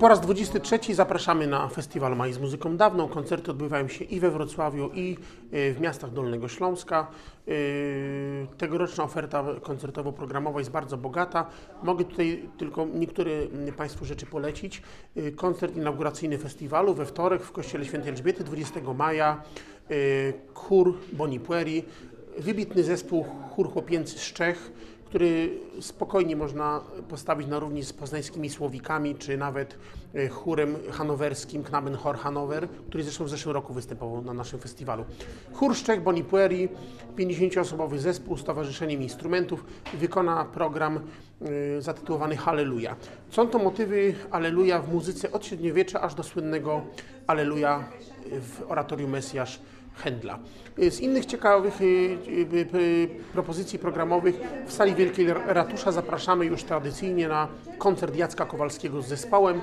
Po raz 23 zapraszamy na festiwal Maj z muzyką dawną. Koncerty odbywają się i we Wrocławiu, i y, w miastach Dolnego Śląska. Y, Tegoroczna oferta koncertowo-programowa jest bardzo bogata. Mogę tutaj tylko niektóre mm, Państwu rzeczy polecić. Y, Koncert inauguracyjny festiwalu we wtorek w Kościele Świętej Elżbiety 20 maja. Y, Chór Bonipueri, wybitny zespół chór chłopięcy z Czech, który spokojnie można postawić na równi z poznańskimi Słowikami, czy nawet e, chórem hanowerskim Knabenchor Hanower, który zresztą w zeszłym roku występował na naszym festiwalu. Chór z Czech Bonipueri, 50-osobowy zespół z Towarzyszeniem Instrumentów wykona program e, zatytułowany Halleluja. Są to motywy Alleluja w muzyce od średniowiecza aż do słynnego Alleluja w oratorium Mesjasz Händla. Z innych ciekawych y, y, y, propozycji programowych w sali Wielkiej Ratusza zapraszamy już tradycyjnie na koncert Jacka Kowalskiego z zespołem.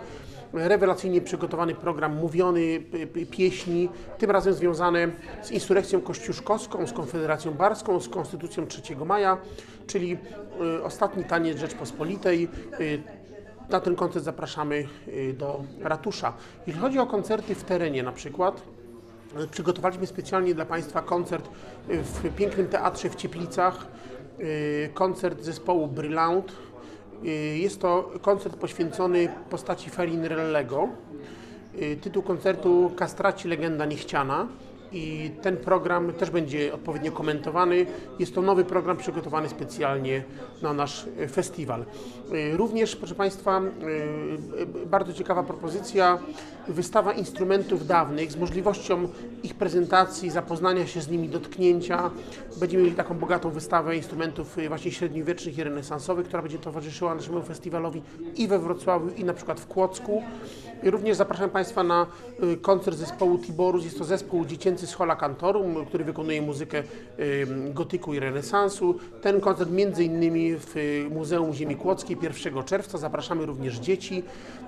Rewelacyjnie przygotowany program mówiony, pieśni, tym razem związane z insurekcją kościuszkowską, z Konfederacją Barską, z Konstytucją 3 maja, czyli ostatni taniec Rzeczpospolitej. Na ten koncert zapraszamy do ratusza. Jeśli chodzi o koncerty w terenie na przykład, Przygotowaliśmy specjalnie dla Państwa koncert w pięknym teatrze w Cieplicach, y, koncert zespołu Brylant. Y, Jest to koncert poświęcony postaci Farinrellego. Y, Tytuł koncertu Kastraci Legenda Niechciana. I ten program też będzie odpowiednio komentowany. Jest to nowy program przygotowany specjalnie na nasz e, festiwal. Y, Również, proszę Państwa, y, bardzo ciekawa propozycja, wystawa instrumentów dawnych z możliwością ich prezentacji, zapoznania się z nimi, dotknięcia. Będziemy mieli taką bogatą wystawę instrumentów właśnie średniowiecznych i renesansowych, która będzie towarzyszyła naszemu festiwalowi i we Wrocławiu, i na przykład w Kłodzku. Również zapraszam Państwa na koncert zespołu Tiborus. Jest to zespół dziecięcy z Hola Cantorum, który wykonuje muzykę gotyku i renesansu. Ten koncert między innymi w y, Muzeum Ziemi Kłodzkiej 1 czerwca. Zapraszamy również dzieci,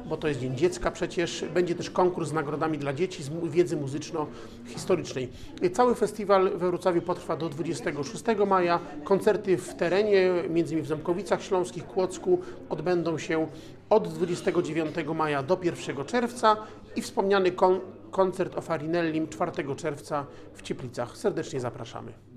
bo to jest Dzień Dziecka przecież. Będzie też konkurs z nagrodami dla dzieci z wiedzy muzyczno-historycznej. Cały festiwal we Wrocławiu potrwa do 26 maja. Koncerty w terenie, między innymi w Zamkowicach Śląskich, Kłodzku, odbędą się od 29 maja do 1 czerwca i wspomniany kon- koncert o Farinellim 4 czerwca w Cieplicach. Serdecznie zapraszamy.